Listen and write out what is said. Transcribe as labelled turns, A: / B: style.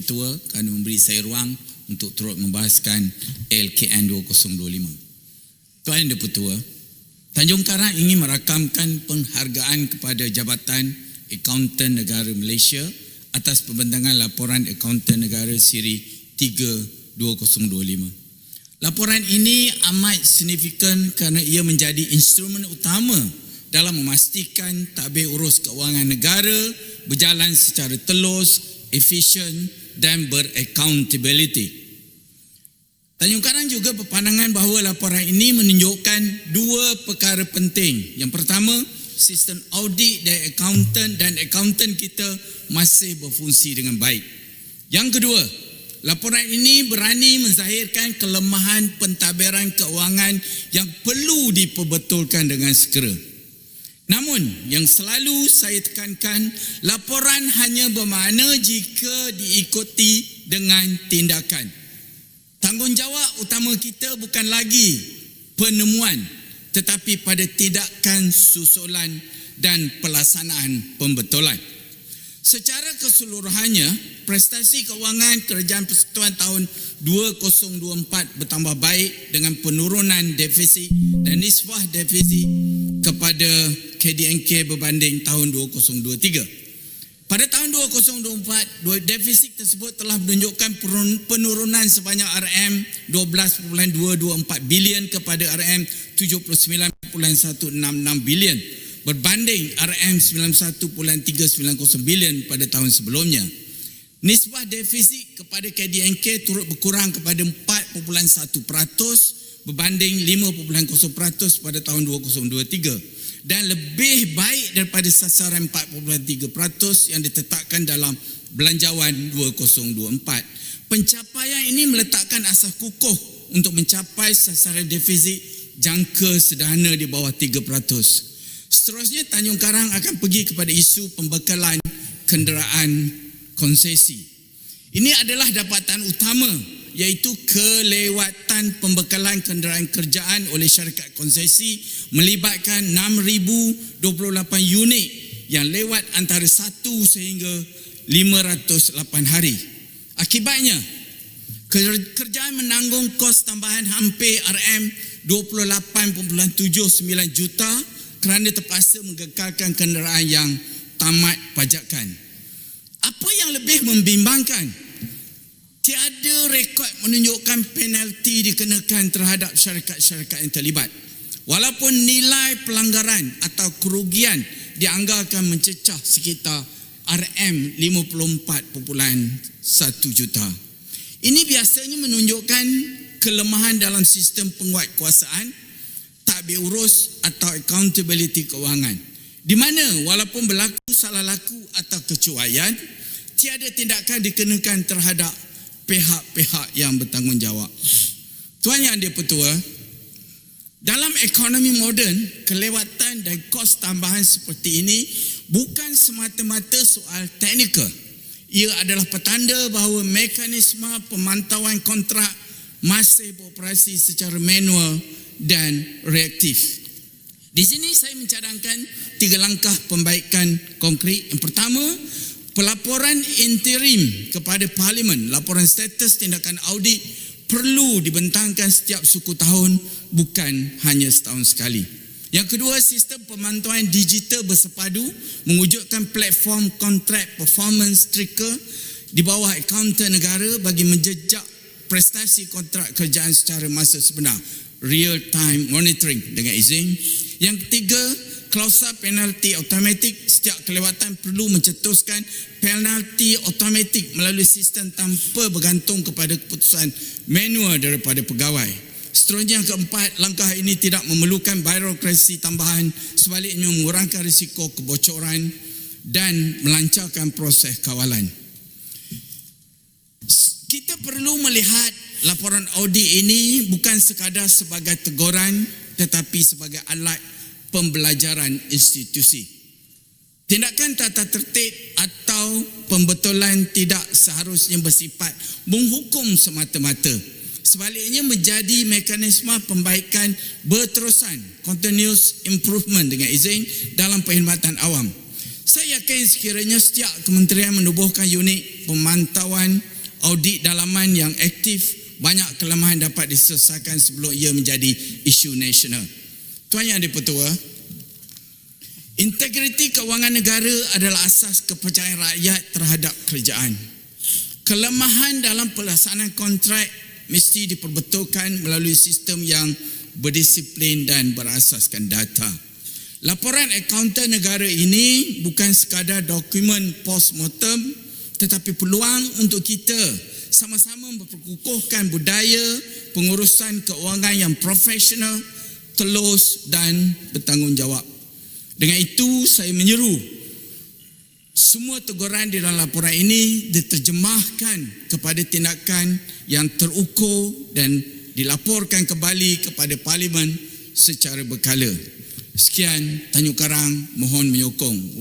A: Petua kerana memberi saya ruang untuk turut membahaskan LKN 2025. Tuan Yang Petua, Tanjung Karang ingin merakamkan penghargaan kepada Jabatan Akauntan Negara Malaysia atas pembentangan laporan Akauntan Negara Siri 3 2025. Laporan ini amat signifikan kerana ia menjadi instrumen utama dalam memastikan tabir urus keuangan negara berjalan secara telus, efisien dan beraccountability. Tanjung Karang juga berpandangan bahawa laporan ini menunjukkan dua perkara penting. Yang pertama, sistem audit dan accountant dan accountant kita masih berfungsi dengan baik. Yang kedua, laporan ini berani menzahirkan kelemahan pentadbiran keuangan yang perlu diperbetulkan dengan segera. Namun, yang selalu saya tekankan, laporan hanya bermakna jika diikuti dengan tindakan. Tanggungjawab utama kita bukan lagi penemuan tetapi pada tindakan susulan dan pelaksanaan pembetulan. Secara keseluruhannya, prestasi keuangan kerajaan persekutuan tahun 2024 bertambah baik dengan penurunan defisit dan nisbah defisit kepada KDNK berbanding tahun 2023. Pada tahun 2024, defisit tersebut telah menunjukkan penurunan sebanyak RM 12.224 bilion kepada RM 79.166 bilion berbanding RM 91.390 bilion pada tahun sebelumnya. Nisbah defisit kepada KDNK turut berkurang kepada 4.1% berbanding 5.0% pada tahun 2023 dan lebih baik daripada sasaran 4.3% yang ditetapkan dalam belanjawan 2024. Pencapaian ini meletakkan asas kukuh untuk mencapai sasaran defisit jangka sederhana di bawah 3%. Seterusnya Tanjung Karang akan pergi kepada isu pembekalan kenderaan konsesi. Ini adalah dapatan utama iaitu kelewatan pembekalan kenderaan kerjaan oleh syarikat konsesi melibatkan 6,028 unit yang lewat antara 1 sehingga 508 hari. Akibatnya, kerjaan menanggung kos tambahan hampir RM 28.79 juta kerana terpaksa menggekalkan kenderaan yang tamat pajakan. Apa yang lebih membimbangkan? tiada rekod menunjukkan penalti dikenakan terhadap syarikat-syarikat yang terlibat. Walaupun nilai pelanggaran atau kerugian dianggarkan mencecah sekitar RM 54.1 juta. Ini biasanya menunjukkan kelemahan dalam sistem penguatkuasaan, takbir urus atau accountability keuangan. Di mana walaupun berlaku salah laku atau kecuaian, tiada tindakan dikenakan terhadap pihak-pihak yang bertanggungjawab. Tuan yang dia petua, dalam ekonomi moden, kelewatan dan kos tambahan seperti ini bukan semata-mata soal teknikal. Ia adalah petanda bahawa mekanisme pemantauan kontrak masih beroperasi secara manual dan reaktif. Di sini saya mencadangkan tiga langkah pembaikan konkret. Yang pertama, pelaporan interim kepada parlimen laporan status tindakan audit perlu dibentangkan setiap suku tahun bukan hanya setahun sekali yang kedua sistem pemantauan digital bersepadu mewujudkan platform kontrak performance tracker di bawah akauntan negara bagi menjejak prestasi kontrak kerjaan secara masa sebenar real time monitoring dengan izin yang ketiga klausa penalti automatik setiap kelewatan perlu mencetuskan penalti automatik melalui sistem tanpa bergantung kepada keputusan manual daripada pegawai. Seterusnya yang keempat, langkah ini tidak memerlukan birokrasi tambahan sebaliknya mengurangkan risiko kebocoran dan melancarkan proses kawalan. Kita perlu melihat laporan audit ini bukan sekadar sebagai teguran tetapi sebagai alat pembelajaran institusi. Tindakan tata tertib atau pembetulan tidak seharusnya bersifat menghukum semata-mata. Sebaliknya menjadi mekanisme pembaikan berterusan, continuous improvement dengan izin dalam perkhidmatan awam. Saya yakin sekiranya setiap kementerian menubuhkan unit pemantauan audit dalaman yang aktif, banyak kelemahan dapat diselesaikan sebelum ia menjadi isu nasional. Tuan Yang Dipertua, integriti keuangan negara adalah asas kepercayaan rakyat terhadap kerajaan. Kelemahan dalam pelaksanaan kontrak mesti diperbetulkan melalui sistem yang berdisiplin dan berasaskan data. Laporan akauntan negara ini bukan sekadar dokumen post-mortem tetapi peluang untuk kita sama-sama memperkukuhkan budaya pengurusan keuangan yang profesional, telus dan bertanggungjawab. Dengan itu saya menyeru semua teguran di dalam laporan ini diterjemahkan kepada tindakan yang terukur dan dilaporkan kembali kepada Parlimen secara berkala. Sekian, Tanjung Karang mohon menyokong.